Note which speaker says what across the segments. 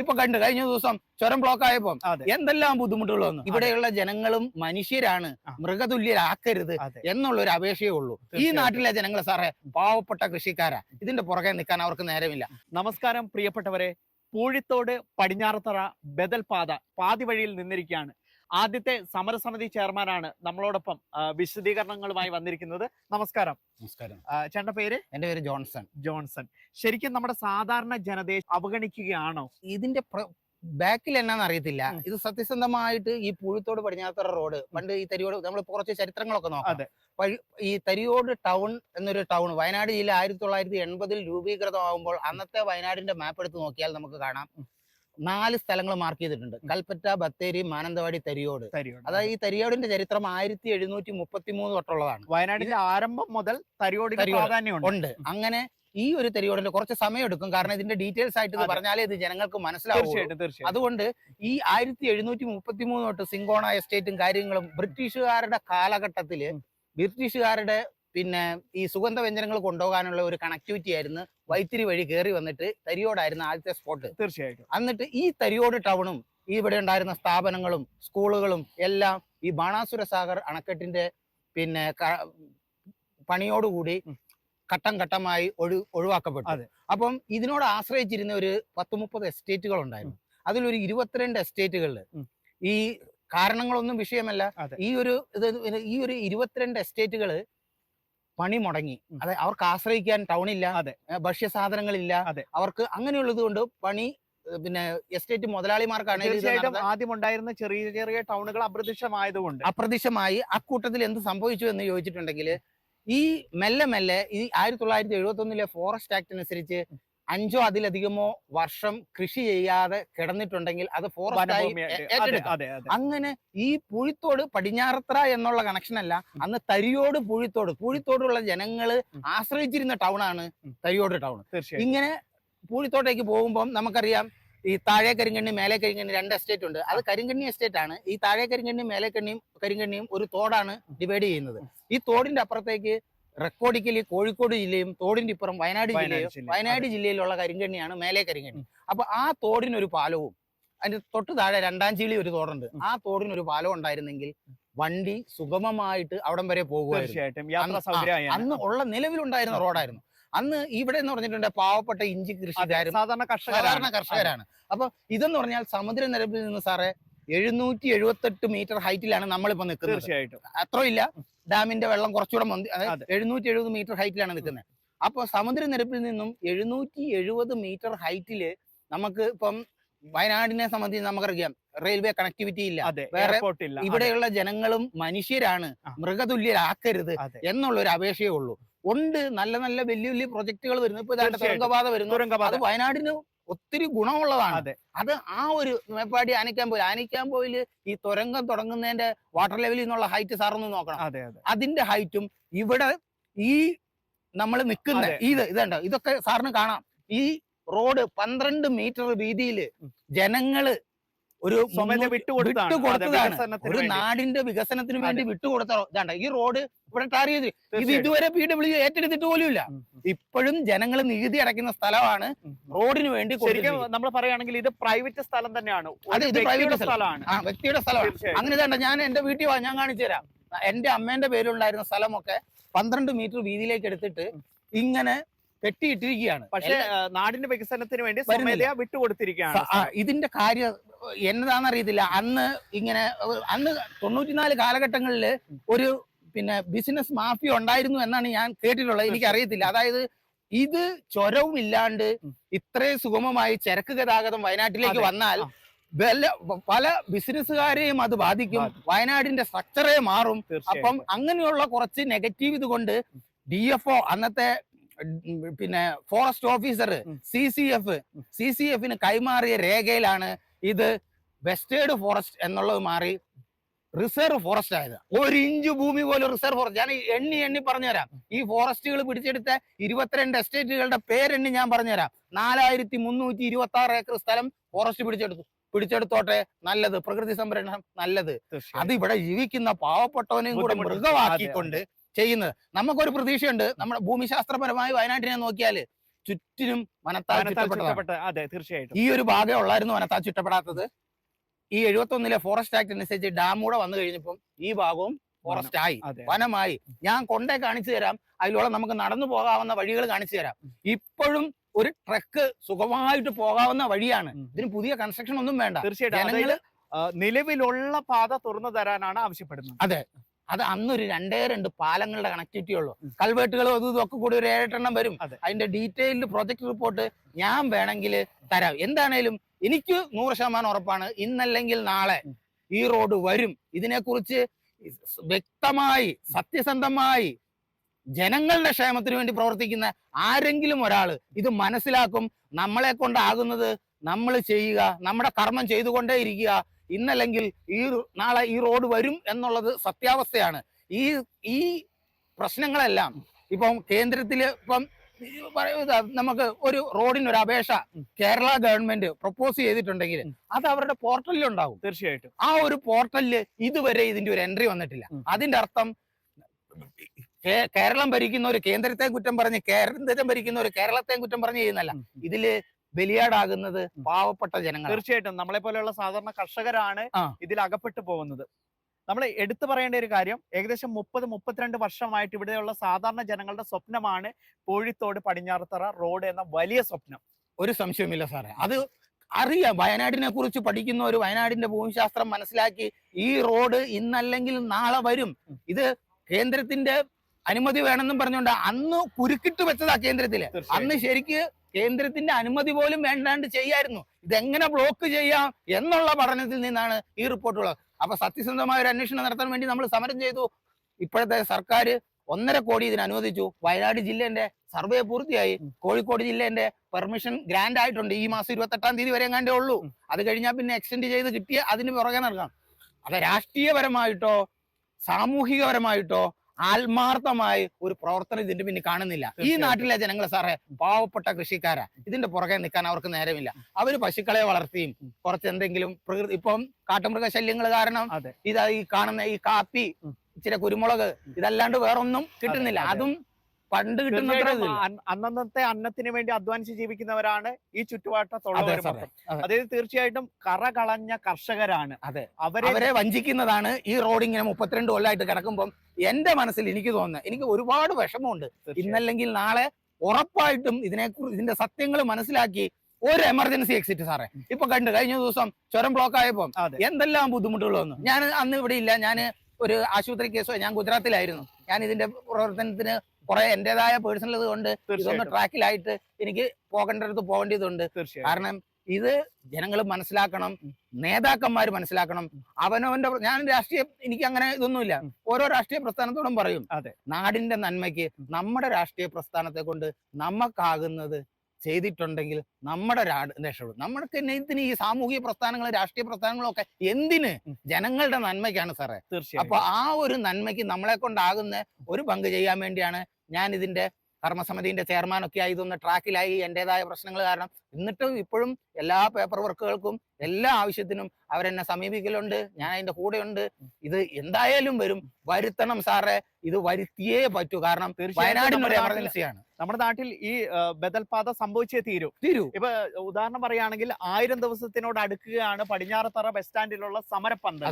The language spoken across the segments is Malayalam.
Speaker 1: ഇപ്പൊ കണ്ടു കഴിഞ്ഞ ദിവസം ചുരം ബ്ലോക്ക് ആയപ്പോ എന്തെല്ലാം ബുദ്ധിമുട്ടുകൾ വന്നു ഇവിടെയുള്ള ജനങ്ങളും മനുഷ്യരാണ്. മൃഗതുല്യരാക്കരുത് എന്നുള്ള ഒരു അപേക്ഷയേ ഉള്ളൂ. ഈ നാട്ടിലെ ജനങ്ങൾ സാറേ പാവപ്പെട്ട കൃഷിക്കാരാ. ഇതിന്റെ പുറകെ നിൽക്കാൻ അവർക്ക് നേരമില്ല.
Speaker 2: നമസ്കാരം പ്രിയപ്പെട്ടവരെ പൂഴിത്തോട് പടിഞ്ഞാറത്തറ ബദൽ പാത പാതി വഴിയിൽ നിന്നിരിക്കുകയാണ്. ആദ്യത്തെ സമരസമിതി ചെയർമാനാണ് നമ്മളോടൊപ്പം വിശദീകരണങ്ങളുമായി വന്നിരിക്കുന്നത്. നമസ്കാരം.
Speaker 1: നമസ്കാരം.
Speaker 2: ചേട്ടന്റെ പേര്?
Speaker 1: എന്റെ പേര് ജോൺസൺ.
Speaker 2: ജോൺസൺ. ശരിക്കും നമ്മുടെ സാധാരണ ജനതയെ അവഗണിക്കുകയാണോ?
Speaker 1: ഇതിന്റെ ബാക്കിൽ എന്നാന്ന് അറിയത്തില്ല. ഇത് സത്യസന്ധമായിട്ട് ഈ പുഴുത്തോട് പടിഞ്ഞാത്തറ റോഡ് പണ്ട് ഈ തരിയോട് നമ്മൾ കുറച്ച് ചരിത്രങ്ങളൊക്കെ നോക്കാം.
Speaker 2: അതെ.
Speaker 1: ഈ തരിയോട് ടൗൺ എന്നൊരു ടൗൺ വയനാട് ജില്ല ആയിരത്തി തൊള്ളായിരത്തി എൺപതിൽ രൂപീകൃതമാകുമ്പോൾ അന്നത്തെ വയനാടിന്റെ മാപ്പ് എടുത്ത് നോക്കിയാൽ നമുക്ക് കാണാം. നാല് സ്ഥലങ്ങൾ മാർക്ക് ചെയ്തിട്ടുണ്ട്. കൽപ്പറ്റ ബത്തേരി മാനന്തവാടി തരിയോട്. അതായത് ഈ തരിയോടിന്റെ ചരിത്രം ആയിരത്തി എഴുന്നൂറ്റി മുപ്പത്തി മൂന്ന് തൊട്ടുള്ളതാണ്.
Speaker 2: വയനാടിന്റെ ആരംഭം മുതൽ
Speaker 1: തരിയോട്. ഉണ്ട്. അങ്ങനെ ഈ ഒരു തരിയോടിന്റെ കുറച്ച് സമയം എടുക്കും. കാരണം ഇതിന്റെ ഡീറ്റെയിൽസ് ആയിട്ട് ഇത് പറഞ്ഞാലേ ഇത് ജനങ്ങൾക്ക് മനസ്സിലാവും അതുകൊണ്ട് ഈ ആയിരത്തി എഴുന്നൂറ്റി മുപ്പത്തി മൂന്ന് തൊട്ട് സിങ്കോണ എസ്റ്റേറ്റും കാര്യങ്ങളും ബ്രിട്ടീഷുകാരുടെ
Speaker 2: കാലഘട്ടത്തിൽ.
Speaker 1: ബ്രിട്ടീഷുകാരുടെ പിന്നെ ഈ സുഗന്ധ വ്യഞ്ജനങ്ങൾ കൊണ്ടുപോകാനുള്ള ഒരു കണക്ടിവിറ്റി ആയിരുന്നു വൈത്തിരി വഴി കയറി വന്നിട്ട് തരിയോടായിരുന്നു ആദ്യത്തെ സ്പോട്ട്
Speaker 2: തീർച്ചയായിട്ടും.
Speaker 1: എന്നിട്ട് ഈ തരിയോട് ടൗണും ഈ ഇവിടെ ഉണ്ടായിരുന്ന സ്ഥാപനങ്ങളും സ്കൂളുകളും എല്ലാം ഈ ബാണാസുര സാഗർ അണക്കെട്ടിന്റെ പിന്നെ പണിയോടുകൂടി. ഘട്ടം ഘട്ടമായി ഒഴി ഒഴിവാക്കപ്പെട്ടു. അപ്പം ഇതിനോട് ആശ്രയിച്ചിരുന്ന ഒരു പത്ത് മുപ്പത് എസ്റ്റേറ്റുകൾ ഉണ്ടായിരുന്നു അതിലൊരു ഇരുപത്തിരണ്ട് എസ്റ്റേറ്റുകളിൽ. ഈ കാരണങ്ങളൊന്നും വിഷയമല്ല. ഈ ഒരു ഇത് ഈ ഒരു ഇരുപത്തിരണ്ട് എസ്റ്റേറ്റുകൾ പണി മുടങ്ങി. അതെ അവർക്ക് ആശ്രയിക്കാൻ ടൗണില്ല
Speaker 2: അതെ.
Speaker 1: ഭക്ഷ്യ ഭക്ഷ്യസാധനങ്ങളില്ല
Speaker 2: അതെ.
Speaker 1: അവർക്ക് അങ്ങനെയുള്ളത് കൊണ്ട് പണി പിന്നെ എസ്റ്റേറ്റ് മുതലാളിമാർക്കാണ്
Speaker 2: തീർച്ചയായിട്ടും ആദ്യം ഉണ്ടായിരുന്ന ചെറിയ ചെറിയ ടൗണുകൾ അപ്രത്യക്ഷമായതുകൊണ്ട്
Speaker 1: അപ്രത്യക്ഷമായി അക്കൂട്ടത്തിൽ എന്ത് സംഭവിച്ചു എന്ന് ചോദിച്ചിട്ടുണ്ടെങ്കിൽ ഈ മെല്ലെ മെല്ലെ ഈ ആയിരത്തി തൊള്ളായിരത്തി എഴുപത്തി ഒന്നിലെ ഫോറസ്റ്റ് ആക്ട് അനുസരിച്ച് അഞ്ചോ അതിലധികമോ വർഷം കൃഷി ചെയ്യാതെ കിടന്നിട്ടുണ്ടെങ്കിൽ അത് ഫോറസ്റ്റ് അങ്ങനെ ഈ പുഴിത്തോട് പടിഞ്ഞാറത്ര എന്നുള്ള കണക്ഷൻ അല്ല. അന്ന് തരിയോട് പുഴിത്തോട് പുഴിത്തോടുള്ള
Speaker 2: ജനങ്ങൾ.
Speaker 1: ആശ്രയിച്ചിരുന്ന ടൗൺ
Speaker 2: ആണ്
Speaker 1: തരിയോട് ടൗൺ. ഇങ്ങനെ പൂഴിത്തോട്ടേക്ക് പോകുമ്പോൾ നമുക്കറിയാം ഈ താഴെ കരിങ്കണ്ണി മേലെ കരിങ്കണ്ണി രണ്ട് എസ്റ്റേറ്റ് ഉണ്ട്. അത് കരിങ്കണ്ണി എസ്റ്റേറ്റ് ആണ്. ഈ താഴെ കരിങ്കണ്ണിയും മേലെ കണ്ണിയും കരിങ്കണ്ണിയും ഒരു തോടാണ് ഡിവൈഡ് ചെയ്യുന്നത്. ഈ തോടിന്റെ അപ്പുറത്തേക്ക് റെക്കോർഡിക്കലി കോഴിക്കോട് ജില്ലയും തോടിന്റെ ഇപ്പുറം വയനാട് ജില്ലയും വയനാട് ജില്ലയിലുള്ള കരിങ്കണ്ണിയാണ് മേലെ കരിങ്കണ്ണി. അപ്പൊ ആ തോടിനൊരു പാലവും അതിന്റെ തൊട്ട് താഴെ രണ്ടാം ചീളി ഒരു തോടുണ്ട്. ആ തോടിനൊരു പാലം ഉണ്ടായിരുന്നെങ്കിൽ വണ്ടി സുഗമമായിട്ട് അവിടം വരെ പോകുമായിരുന്നു. അന്ന് ഉള്ള നിലവിലുണ്ടായിരുന്ന റോഡായിരുന്നു. അന്ന് ഇവിടെ എന്ന് പറഞ്ഞിട്ടുണ്ട് പാവപ്പെട്ട ഇഞ്ചി കൃഷിക്കാരും
Speaker 2: സാധാരണ
Speaker 1: സാധാരണ
Speaker 2: കർഷകരാണ്.
Speaker 1: അപ്പൊ ഇതെന്ന് പറഞ്ഞാൽ സമുദ്രനിരപ്പിൽ നിന്ന് സാറേ എഴുന്നൂറ്റി എഴുപത്തെട്ട് മീറ്റർ ഹൈറ്റിലാണ് നമ്മളിപ്പോ നിൽക്കുന്നത്.
Speaker 2: തീർച്ചയായിട്ടും.
Speaker 1: അത്ര ഇല്ല ഡാമിന്റെ വെള്ളം കുറച്ചുകൂടെ മന്തി എഴുന്നൂറ്റി എഴുപത് മീറ്റർ ഹൈറ്റിലാണ് നിൽക്കുന്നത്. അപ്പോൾ സമുദ്രനിരപ്പിൽ നിന്നും എഴുന്നൂറ്റി എഴുപത് മീറ്റർ ഹൈറ്റിൽ നമുക്ക് ഇപ്പം വയനാടിനെ സംബന്ധിച്ച് നമുക്കറിയാം റെയിൽവേ കണക്ടിവിറ്റി ഇല്ല. വേറെ ഇവിടെയുള്ള ജനങ്ങളും മനുഷ്യരാണ് മൃഗതുല്യരാക്കരുത് എന്നുള്ള ഒരു അപേക്ഷയേ ഉള്ളൂ. ഉണ്ട് നല്ല നല്ല വലിയ വലിയ പ്രൊജക്ടുകൾ വരുന്നു. ഇപ്പൊ. തുരങ്കപാത വരുന്നു. അത് വയനാടിന് ഒത്തിരി ഗുണമുള്ളതാണ്.
Speaker 2: അതെ.
Speaker 1: അത് ആ ഒരു മേപ്പാടി ആനിക്കാമ്പോയിൽ ആനിക്കാമ്പോയിൽ ഈ തുരങ്കം തുടങ്ങുന്നതിന്റെ വാട്ടർ ലെവലിൽ നിന്നുള്ള ഹൈറ്റ് സാറൊന്ന് നോക്കണം.
Speaker 2: അതെ അതെ.
Speaker 1: അതിന്റെ ഹൈറ്റും ഇവിടെ ഈ നമ്മൾ നിൽക്കുന്ന. ഇത് ഇതുണ്ടോ ഇതൊക്കെ സാറിന് കാണാം. ഈ റോഡ് പന്ത്രണ്ട് മീറ്റർ വീതിയിൽ
Speaker 2: ഉം.
Speaker 1: ജനങ്ങൾ ഒരു
Speaker 2: സ്വമേധ.
Speaker 1: വിട്ടുകൊടുത്തതാണ്. ഒരു നാടിന്റെ വികസനത്തിന് വേണ്ടി വിട്ടുകൊടുത്ത ഇതാണ്ട ഈ റോഡ് ഇവിടെ ടാർ ചെയ്ത് ഇത് ഇതുവരെ പി ഡബ്ല്യു ഏറ്റെടുത്തിട്ട് പോലുമില്ല. ഇപ്പോഴും ജനങ്ങൾ നികുതി അടയ്ക്കുന്ന സ്ഥലമാണ്. റോഡിന് വേണ്ടി
Speaker 2: ശരിക്കും നമ്മൾ പറയുകയാണെങ്കിൽ ഇത് പ്രൈവറ്റ് സ്ഥലം തന്നെയാണ്.
Speaker 1: അത് ഇത് പ്രൈവറ്റ്
Speaker 2: സ്ഥലമാണ്.
Speaker 1: വ്യക്തിയുടെ സ്ഥലമാണ്. അങ്ങനെ ഇതാണ്ട ഞാൻ എന്റെ വീട്ടിൽ വാ ഞാൻ കാണിച്ചു തരാം. എന്റെ അമ്മേന്റെ പേരിലുണ്ടായിരുന്ന സ്ഥലമൊക്കെ പന്ത്രണ്ട് മീറ്റർ വീതിയിലേക്ക് എടുത്തിട്ട് ഇങ്ങനെ കെട്ടിയിട്ടിരിക്കുകയാണ്.
Speaker 2: പക്ഷേ നാടിന്റെ വികസനത്തിന് വേണ്ടി. സ്വമേധയാ വിട്ടുകൊടുത്തിരിക്കുകയാണ്
Speaker 1: ഇതിന്റെ കാര്യം എന്നതാണെന്ന് അറിയത്തില്ല അന്ന് ഇങ്ങനെ അന്ന് തൊണ്ണൂറ്റിനാല് കാലഘട്ടങ്ങളിൽ ഒരു പിന്നെ ബിസിനസ് മാഫിയ ഉണ്ടായിരുന്നു എന്നാണ് ഞാൻ കേട്ടിട്ടുള്ളത്. എനിക്ക് അറിയത്തില്ല അതായത് ഇത് ചൊരവും ഇല്ലാണ്ട് ഇത്രയും സുഗമമായി ചരക്ക് ഗതാഗതം വയനാട്ടിലേക്ക് വന്നാൽ പല ബിസിനസ്സുകാരെയും അത് ബാധിക്കും. വയനാടിന്റെ സ്ട്രക്ചറേ മാറും. അപ്പം അങ്ങനെയുള്ള കുറച്ച് നെഗറ്റീവ് ഇതുകൊണ്ട് ഡി എഫ് ഒ അന്നത്തെ പിന്നെ forest officer. C C F C C എഫിന് കൈമാറിയ രേഖയിലാണ് ഇത് വെസ്റ്റേഡ് ഫോറസ്റ്റ് എന്നുള്ളത് മാറി റിസർവ് ഫോറസ്റ്റ് ആയത്. ഒരു ഇഞ്ച് ഭൂമി പോലും റിസർവ് ഫോറസ്റ്റ് ഞാൻ എണ്ണി എണ്ണി പറഞ്ഞുതരാം. ഈ ഫോറസ്റ്റുകൾ പിടിച്ചെടുത്ത ഇരുപത്തിരണ്ട് എസ്റ്റേറ്റുകളുടെ പേരെണ്ണി ഞാൻ പറഞ്ഞുതരാം. നാലായിരത്തി മുന്നൂറ്റി ഇരുപത്തി ആറ് ഏക്കർ സ്ഥലം ഫോറസ്റ്റ് പിടിച്ചെടുത്തു. പിടിച്ചെടുത്തോട്ടെ നല്ലത്. പ്രകൃതി സംരക്ഷണം നല്ലത്. അതിവിടെ ജീവിക്കുന്ന പാവപ്പെട്ടവനെയും കൂടെ. മൃഗമാക്കിക്കൊണ്ട് ചെയ്യുന്നത്. നമുക്കൊരു പ്രതീക്ഷയുണ്ട്. നമ്മുടെ ഭൂമിശാസ്ത്രപരമായി വയനാട്ടിനെ നോക്കിയാൽ ചുറ്റിനും വനത്താൽ ചുറ്റപ്പെട്ടതാണ്.
Speaker 2: ചുറ്റപ്പെട്ട അതെ തീർച്ചയായിട്ടും.
Speaker 1: ഈ ഒരു ഭാഗം ഉള്ളായിരുന്നു വനത്താൽ ചുറ്റപ്പെടാത്തത്. ഈ എഴുപത്തി ഒന്നിലെ ഫോറസ്റ്റ് ആക്ട് അനുസരിച്ച് ഡാം കൂടെ വന്നു കഴിഞ്ഞപ്പം ഈ ഭാഗവും ഫോറസ്റ്റ് ആയി. വനമായി. ഞാൻ കൊണ്ടേ കാണിച്ചു തരാം. അതിലൂടെ നമുക്ക് നടന്നു പോകാവുന്ന വഴികൾ കാണിച്ചു തരാം. ഇപ്പോഴും ഒരു ട്രക്ക് സുഖമായിട്ട് പോകാവുന്ന വഴിയാണ്. ഇതിന് പുതിയ കൺസ്ട്രക്ഷൻ ഒന്നും വേണ്ട.
Speaker 2: തീർച്ചയായിട്ടും. നിലവിലുള്ള പാത തുറന്നു തരാനാണ് ആവശ്യപ്പെടുന്നത്.
Speaker 1: അത്. അന്നൊരു രണ്ടേ രണ്ട് പാലങ്ങളുടെ കണക്ടിവിറ്റി ഉള്ളൂ. കൽവേട്ടുകളും അതും ഇതൊക്കെ കൂടി ഒരു ഏഴെട്ടെണ്ണം വരും. അതിന്റെ ഡീറ്റെയിൽഡ് പ്രൊജക്ട് റിപ്പോർട്ട് ഞാൻ വേണമെങ്കിൽ തരാം. എന്താണേലും എനിക്ക് നൂറ് ശതമാനം ഉറപ്പാണ്. ഇന്നല്ലെങ്കിൽ നാളെ ഈ റോഡ് വരും. ഇതിനെക്കുറിച്ച് വ്യക്തമായി സത്യസന്ധമായി ജനങ്ങളുടെ ക്ഷേമത്തിന് വേണ്ടി പ്രവർത്തിക്കുന്ന ആരെങ്കിലും ഒരാൾ ഇത് മനസ്സിലാക്കും. നമ്മളെ കൊണ്ടാകുന്നത് നമ്മൾ ചെയ്യുക നമ്മുടെ കർമ്മം ചെയ്തുകൊണ്ടേ ഇരിക്കുക ഇന്നല്ലെങ്കിൽ ഈ നാളെ ഈ റോഡ് വരും എന്നുള്ളത് സത്യാവസ്ഥയാണ്. ഈ ഈ പ്രശ്നങ്ങളെല്ലാം ഇപ്പം കേന്ദ്രത്തിൽ ഇപ്പം നമുക്ക് ഒരു റോഡിന് ഒരു അപേക്ഷ കേരള ഗവൺമെന്റ് പ്രപ്പോസ് ചെയ്തിട്ടുണ്ടെങ്കിൽ അത് അവരുടെ പോർട്ടലിൽ ഉണ്ടാവും
Speaker 2: തീർച്ചയായിട്ടും.
Speaker 1: ആ ഒരു പോർട്ടലിൽ ഇതുവരെ ഇതിന്റെ ഒരു എൻട്രി വന്നിട്ടില്ല. അതിന്റെ അർത്ഥം കേരളം ഭരിക്കുന്ന ഒരു കേന്ദ്രത്തെ കുറ്റം പറഞ്ഞ് കേന്ദ്രം ഭരിക്കുന്ന ഒരു കേരളത്തെ കുറ്റം പറഞ്ഞ് ചെയ്യുന്നല്ല. ഇതിൽ ബലിയാടാകുന്നത് പാവപ്പെട്ട ജനങ്ങൾ
Speaker 2: തീർച്ചയായിട്ടും നമ്മളെ പോലെയുള്ള സാധാരണ കർഷകരാണ് ഇതിൽ അകപ്പെട്ടു പോകുന്നത്. നമ്മൾ എടുത്തു പറയേണ്ട ഒരു കാര്യം ഏകദേശം മുപ്പത് മുപ്പത്തിരണ്ട് വർഷമായിട്ട് ഇവിടെയുള്ള സാധാരണ ജനങ്ങളുടെ സ്വപ്നമാണ് കോഴിത്തോട് പടിഞ്ഞാറത്തറ റോഡ് എന്ന വലിയ സ്വപ്നം.
Speaker 1: ഒരു സംശയമില്ല സാറേ. അത് അറിയാം. വയനാടിനെ കുറിച്ച് പഠിക്കുന്ന ഒരു വയനാടിന്റെ ഭൂമിശാസ്ത്രം മനസ്സിലാക്കി ഈ റോഡ് ഇന്നല്ലെങ്കിൽ നാളെ വരും. ഇത് കേന്ദ്രത്തിന്റെ അനുമതി വേണമെന്നും പറഞ്ഞുകൊണ്ട് അന്ന് കുരുക്കിട്ട് വെച്ചതാ
Speaker 2: കേന്ദ്രത്തിൽ.
Speaker 1: അന്ന് ശരിക്ക് കേന്ദ്രത്തിന്റെ അനുമതി പോലും വേണ്ടാണ്ട് ചെയ്യായിരുന്നു. ഇതെങ്ങനെ ബ്ലോക്ക് ചെയ്യാം എന്നുള്ള പഠനത്തിൽ നിന്നാണ് ഈ റിപ്പോർട്ടുകൾ അപ്പൊ സത്യസന്ധമായ ഒരു അന്വേഷണം നടത്താൻ വേണ്ടി നമ്മൾ സമരം ചെയ്തു. ഇപ്പോഴത്തെ സർക്കാർ ഒന്നര കോടി ഇതിന് അനുവദിച്ചു. വയനാട് ജില്ലേന്റെ സർവേ പൂർത്തിയായി. കോഴിക്കോട് ജില്ലേന്റെ പെർമിഷൻ ഗ്രാൻഡ് ആയിട്ടുണ്ട്. ഈ മാസം ഇരുപത്തെട്ടാം തീയതി വരെ എങ്ങാണ്ടേ ഉള്ളൂ. അത് കഴിഞ്ഞാൽ പിന്നെ എക്സ്റ്റെൻഡ് ചെയ്ത് കിട്ടിയ അതിന് പുറകെ നടക്കാം. അത് രാഷ്ട്രീയപരമായിട്ടോ സാമൂഹികപരമായിട്ടോ ആത്മാർത്ഥമായി ഒരു പ്രവർത്തനം ഇതിന്റെ പിന്നിൽ കാണുന്നില്ല. ഈ നാട്ടിലെ ജനങ്ങൾ സാറേ പാവപ്പെട്ട കൃഷിക്കാരാ. ഇതിന്റെ പുറകെ നിൽക്കാൻ അവർക്ക് നേരമില്ല. അവർ പശുക്കളെ വളർത്തിയും കുറച്ച് എന്തെങ്കിലും പ്രകൃതി ഇപ്പം കാട്ടുമൃഗ ശല്യങ്ങൾ കാരണം
Speaker 2: ഇതായി
Speaker 1: ഇതാ ഈ കാണുന്ന ഈ കാപ്പി. ഇച്ചിരി കുരുമുളക് ഇതല്ലാണ്ട് വേറൊന്നും കിട്ടുന്നില്ല.
Speaker 2: അതെ.
Speaker 1: പണ്ട്
Speaker 2: കിട്ടുന്ന അന്നന്നത്തെ അന്നത്തിന് വേണ്ടി അധ്വാനിച്ച് ജീവിക്കുന്നവരാണ് ഈ
Speaker 1: ചുറ്റുപാട്ടത്തോളം
Speaker 2: ചുറ്റുപാട്ടത്തുള്ളവർ അതായത് തീർച്ചയായിട്ടും കറ കളഞ്ഞ കർഷകരാണ്.
Speaker 1: അതെ.
Speaker 2: അവരെ
Speaker 1: അവരെ വഞ്ചിക്കുന്നതാണ് ഈ റോഡ് ഇങ്ങനെ മുപ്പത്തിരണ്ട് കൊല്ലമായിട്ട് കിടക്കുമ്പോൾ എന്റെ മനസ്സിൽ എനിക്ക് തോന്നുന്നത്. എനിക്ക് ഒരുപാട് വിഷമമുണ്ട്. ഇന്നല്ലെങ്കിൽ നാളെ ഉറപ്പായിട്ടും ഇതിനെക്കുറിച്ച് ഇതിന്റെ സത്യങ്ങൾ മനസ്സിലാക്കി ഒരു എമർജൻസി എക്സിറ്റ് സാറേ. ഇപ്പൊ കണ്ട് കഴിഞ്ഞ ദിവസം ചുരം ബ്ലോക്ക് ആയപ്പോ എന്തെല്ലാം ബുദ്ധിമുട്ടുകൾ വന്നു? ഞാൻ അന്ന് ഇവിടെ ഇല്ല. ഞാൻ ഒരു ആശുപത്രി കേസോ ഞാൻ ഗുജറാത്തിലായിരുന്നു. ഞാൻ ഇതിന്റെ പ്രവർത്തനത്തിന് കുറെ എന്റേതായ പേഴ്സണൽ ഇത് കൊണ്ട് ഇതൊന്ന് ട്രാക്കിലായിട്ട് എനിക്ക് പോകേണ്ടടുത്ത് പോകേണ്ടതുണ്ട്. കാരണം ഇത് ജനങ്ങൾ മനസ്സിലാക്കണം നേതാക്കന്മാർ മനസ്സിലാക്കണം. അവനവന്റെ ഞാൻ രാഷ്ട്രീയം എനിക്ക് അങ്ങനെ ഇതൊന്നുമില്ല. ഓരോ രാഷ്ട്രീയ പ്രസ്ഥാനത്തോടും പറയും. നാടിന്റെ നന്മയ്ക്ക് നമ്മുടെ രാഷ്ട്രീയ പ്രസ്ഥാനത്തെ കൊണ്ട് നമുക്കാകുന്നത് ചെയ്തിട്ടുണ്ടെങ്കിൽ നമ്മുടെ രക്ഷപ്പെടും. നമ്മൾക്ക് ഇതിന് ഈ സാമൂഹിക പ്രസ്ഥാനങ്ങളും രാഷ്ട്രീയ പ്രസ്ഥാനങ്ങളും ഒക്കെ എന്തിന്. ജനങ്ങളുടെ നന്മയ്ക്കാണ് സാറേ.
Speaker 2: തീർച്ചയായും.
Speaker 1: അപ്പൊ ആ ഒരു നന്മയ്ക്ക് നമ്മളെ കൊണ്ടാകുന്ന ഒരു പങ്ക് ചെയ്യാൻ വേണ്ടിയാണ് ഞാൻ ഇതിന്റെ കർമ്മസമിതിന്റെ ചെയർമാൻ ഒക്കെ ആയി ഇതൊന്ന് ട്രാക്കിലായി എന്റേതായ പ്രശ്നങ്ങൾ കാരണം. എന്നിട്ടും ഇപ്പോഴും എല്ലാ പേപ്പർ വർക്കുകൾക്കും എല്ലാ ആവശ്യത്തിനും അവരെന്നെ സമീപിക്കലുണ്ട് ഞാൻ അതിന്റെ കൂടെയുണ്ട്. ഇത് എന്തായാലും വരും. വരുത്തണം സാറേ. ഇത് വരുത്തിയേ പറ്റൂ. കാരണം
Speaker 2: വയനാട്
Speaker 1: വയനാടിന് ഒരു എമർജൻസിയാണ്
Speaker 2: നമ്മുടെ നാട്ടിൽ ഈ ബദൽപാത സംഭവിച്ചേ തീരൂ.
Speaker 1: തീരൂ.
Speaker 2: ഇപ്പൊ ഉദാഹരണം പറയുകയാണെങ്കിൽ ആയിരം ദിവസത്തിനോട് അടുക്കുകയാണ് പടിഞ്ഞാറത്തറ ബസ് സ്റ്റാൻഡിലുള്ള
Speaker 1: സമരപ്പന്ത്.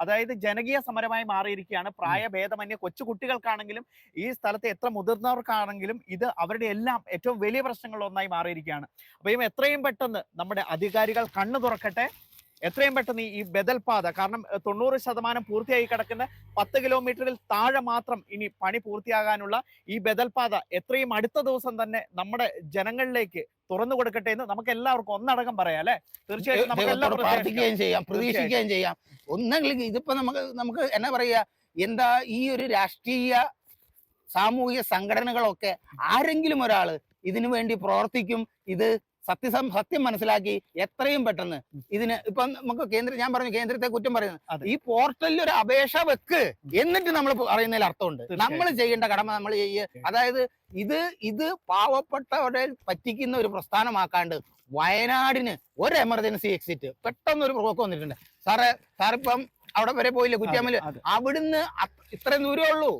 Speaker 2: അതായത് ജനകീയ സമരമായി മാറിയിരിക്കുകയാണ്. പ്രായഭേദമന്യ കൊച്ചു കുട്ടികൾക്കാണെങ്കിലും ഈ സ്ഥലത്തെ എത്ര മുതിർന്നവർക്കാണെങ്കിലും ഇത് അവരുടെ എല്ലാം ഏറ്റവും വലിയ പ്രശ്നങ്ങളിൽ ഒന്നായി മാറിയിരിക്കുകയാണ്. അപ്പൊ ഇവ എത്രയും പെട്ടെന്ന് നമ്മുടെ അധികാരികൾ കണ്ണു തുറക്കട്ടെ. എത്രയും പെട്ടെന്ന് ഈ ബദൽ പാത കാരണം തൊണ്ണൂറ് ശതമാനം പൂർത്തിയായി കിടക്കുന്ന പത്ത് കിലോമീറ്ററിൽ താഴെ മാത്രം ഇനി പണി പൂർത്തിയാകാനുള്ള ഈ ബദൽ പാത എത്രയും അടുത്ത ദിവസം തന്നെ നമ്മുടെ ജനങ്ങളിലേക്ക് തുറന്നു കൊടുക്കട്ടെ എന്ന് നമുക്ക് എല്ലാവർക്കും ഒന്നടങ്കം പറയാം അല്ലെ? തീർച്ചയായിട്ടും നമുക്ക് എല്ലാം
Speaker 1: പ്രാർത്ഥിക്കുകയും ചെയ്യാം പ്രതീക്ഷിക്കുകയും ചെയ്യാം. ഒന്നെങ്കിൽ ഇതിപ്പോ നമുക്ക് നമുക്ക് എന്നാ പറയുക എന്താ ഈ ഒരു രാഷ്ട്രീയ സാമൂഹിക സംഘടനകളൊക്കെ ആരെങ്കിലും ഒരാൾ ഇതിനു വേണ്ടി പ്രവർത്തിക്കും ഇത് സത്യസം സത്യം മനസ്സിലാക്കി എത്രയും പെട്ടെന്ന് ഇതിന് ഇപ്പൊ നമുക്ക് കേന്ദ്ര ഞാൻ പറഞ്ഞു കേന്ദ്രത്തെ കുറ്റം പറയുന്നത്. ഈ പോർട്ടലിൽ ഒരു അപേക്ഷ വെക്ക് എന്നിട്ട് നമ്മൾ പറയുന്നതിൽ അർത്ഥമുണ്ട്. നമ്മൾ ചെയ്യേണ്ട കടമ നമ്മൾ ചെയ്യുക അതായത് ഇത് ഇത് പാവപ്പെട്ടവരെ പറ്റിക്കുന്ന ഒരു പ്രസ്ഥാനമാക്കാണ്ട് വയനാടിന് ഒരു എമർജൻസി എക്സിറ്റ് പെട്ടെന്ന് ഒരു ബ്ലോക്ക് വന്നിട്ടുണ്ട്. സാറേ സാറിപ്പം അവിടെ വരെ പോയില്ലേ
Speaker 2: കുറ്റിയാമൽ.
Speaker 1: അവിടുന്ന് ഇത്രയും ദൂരമേ ഉള്ളൂ.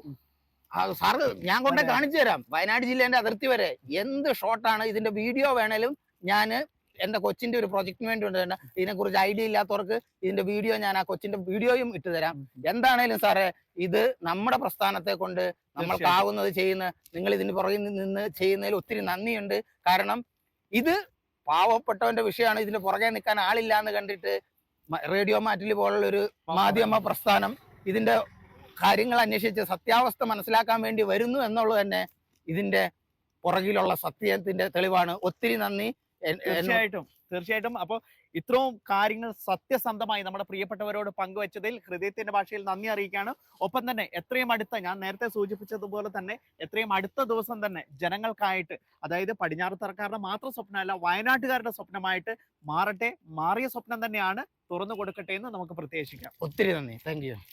Speaker 1: സാറ് ഞാൻ കൊണ്ടേ. കാണിച്ചു തരാം. വയനാട് ജില്ലേന്റെ അതിർത്തി വരെ എന്ത് ഷോട്ടാണ് ഇതിന്റെ വീഡിയോ വേണേലും ഞാൻ എന്റെ കൊച്ചിന്റെ ഒരു പ്രൊജക്ടിന് വേണ്ടി ഉണ്ട് ഇതിനെ കുറിച്ച് ഐഡിയ ഇല്ലാത്തവർക്ക് ഇതിന്റെ വീഡിയോ ഞാൻ ആ കൊച്ചിന്റെ വീഡിയോയും ഇട്ട് തരാം. എന്താണേലും സാറേ ഇത് നമ്മുടെ പ്രസ്ഥാനത്തെ കൊണ്ട് നമ്മൾക്കാവുന്നത് ചെയ്യുന്ന നിങ്ങൾ ഇതിന് പുറകിൽ നിന്ന് ചെയ്യുന്നതിൽ ഒത്തിരി നന്ദിയുണ്ട്. കാരണം ഇത് പാവപ്പെട്ടവന്റെ വിഷയമാണ്. ഇതിന് പുറകെ നിൽക്കാൻ ആളില്ല എന്ന് കണ്ടിട്ട് റേഡിയോ മാറ്റിൽ പോലുള്ള ഒരു മാധ്യമ പ്രസ്ഥാനം ഇതിന്റെ കാര്യങ്ങൾ അന്വേഷിച്ച് സത്യാവസ്ഥ മനസ്സിലാക്കാൻ വേണ്ടി വരുന്നു എന്നുള്ളത് തന്നെ ഇതിന്റെ പുറകിലുള്ള സത്യത്തിന്റെ തെളിവാണ്. ഒത്തിരി നന്ദി.
Speaker 2: തീർച്ചയായിട്ടും തീർച്ചയായിട്ടും. അപ്പോൾ ഇത്രയും കാര്യങ്ങൾ സത്യസന്ധമായി നമ്മുടെ പ്രിയപ്പെട്ടവരോട് പങ്കുവച്ചതിൽ ഹൃദയത്തിന്റെ ഭാഷയിൽ നന്ദി അറിയിക്കുകയാണ്. ഒപ്പം തന്നെ എത്രയും അടുത്ത ഞാൻ നേരത്തെ സൂചിപ്പിച്ചതുപോലെ തന്നെ എത്രയും അടുത്ത ദിവസം തന്നെ ജനങ്ങൾക്കായിട്ട് അതായത് പടിഞ്ഞാറ് സർക്കാരിന്റെ മാത്രം സ്വപ്നമല്ല വയനാട്ടുകാരുടെ സ്വപ്നമായിട്ട് മാറട്ടെ മാറിയ സ്വപ്നം തന്നെയാണ് തുറന്നു കൊടുക്കട്ടെ എന്ന് നമുക്ക് പ്രത്യേകിക്കാം
Speaker 1: ഒത്തിരി നന്ദി. Thank you